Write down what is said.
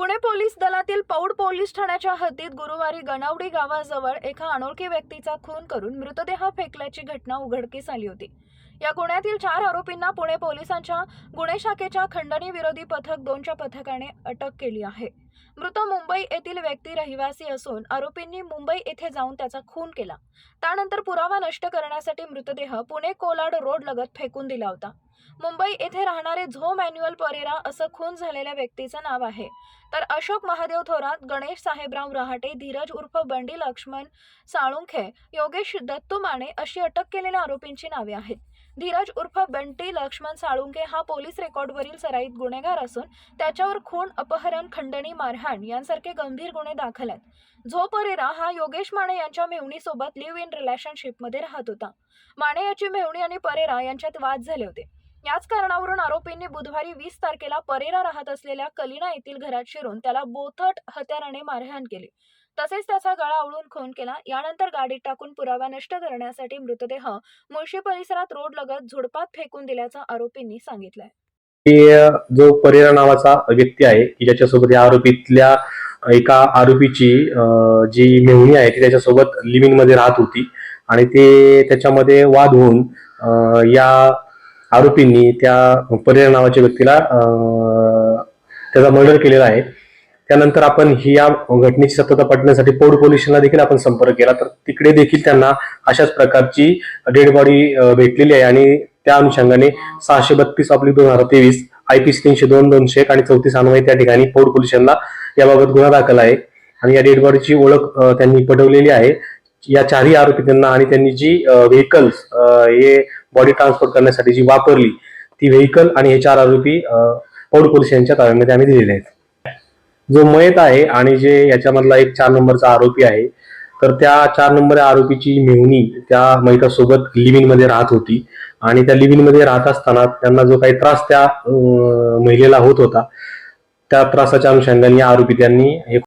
Pune police दलातील Paud police ठाण्याच्या हद्दीत गुरुवारी गणावडी गावाजवळ एका अनोळखी व्यक्तीचा खून करून मृतदेह फेकल्याची घटना उघडकीस आली होती. या गुन्ह्यातील चार आरोपींना पुणे पोलिसांच्या गुन्हे शाखेच्या खंडणी विरोधी पथक दोनच्या पथकाने अटक केली आहे. मृत मुंबई येथील व्यक्ती रहिवासी असून आरोपींनी मुंबई येथे जाऊन त्याचा खून केला. त्यानंतर पुरावा नष्ट करण्यासाठी मृतदेह पुणे कोलाड रोड लगत फेकून दिला होता. मुंबई येथे राहणारे झो मॅन्युअल परेरा असं खून झालेल्या व्यक्तीचं नाव आहे. तर अशोक महादेव थोरात गणेश साहेबराव रहाटे धीरज उर्फ बंडी लक्ष्मण साळुंखे योगेश दत्तू माने अशी अटक केलेल्या आरोपींची नावे आहेत. धीरज उर्फ बंटी लक्ष्मण साळुंके हा पोलीस रेकॉर्डवरील सराईत गुन्हेगार असून त्याच्यावर खून अपहरण खंडणी मारहाण यांसारखे गंभीर गुन्हे दाखल आहेत. झो परेरा हा योगेश माने यांच्या मेहणीसोबत लिव्ह इन रिलेशनशिपमध्ये राहत होता. माने याची मेहणी आणि परेरा यांच्यात वाद झाले होते. याच कारणावरून आरोपींनी बुधवारी वीस तारखेला परेरा राहत असलेल्या कलिना येथील घरात शिरून त्याला बोथट हत्याराने मारहाण केली. तसेच त्याचा गळा आवळून खून केला. यानंतर गाडीत टाकून पुरावा नष्ट करण्यासाठी मृतदेह मुळशी परिसरात रोड लगत झुडपात फेकून दिल्याचं आरोपींनी सांगितलंय. जो परेरा नावाचा व्यक्ती आहे की ज्याच्यासोबत या आरोपीतल्या एका आरोपीची जी मेहुणी आहे ती त्याच्यासोबत लिव्हिंगमध्ये राहत होती. आणि ते त्याच्यामध्ये वाद होऊन या आरोपींनी त्या परेरा नावाच्या व्यक्तीला त्याचा मर्डर केलेला आहे. त्यानंतर आपण ही या घटनेची सत्यता पटण्यासाठी पौड पोलिसांना देखील आपण संपर्क केला. तर तिकडे देखील त्यांना अशाच प्रकारची डेड बॉडी भेटलेली आहे. आणि त्या अनुषंगाने सहाशे बत्तीस आपली दोन हजार तेवीस आय पी सी तीनशे दोन दोनशे एक आणि चौतीस अन्वये त्या ठिकाणी पौड पोलिसांना याबाबत गुन्हा दाखल आहे. आणि या डेड बॉडीची ओळख त्यांनी पटवलेली आहे. या चारही आरोपींना आणि त्यांनी जी व्हेकल्स हे बॉडी ट्रान्सपोर्ट करण्यासाठी जी वापरली ती व्हेकल आणि हे चार आरोपी अ, पौड पोलीस यांच्या ताब्यामध्ये आम्ही दिलेले आहेत. जो मयत आहे आणि जे याच्यामधला एक चार नंबरचा आरोपी आहे तर त्या चार नंबर आरोपीची मेहुणी त्या मयतासोबत लिव्हिनमध्ये राहत होती. आणि त्या लिव्हिनमध्ये राहत असताना त्यांना जो काही त्रास त्या महिलेला होत होता त्या त्रासाच्या अनुषंगाने या आरोपी त्यांनी हे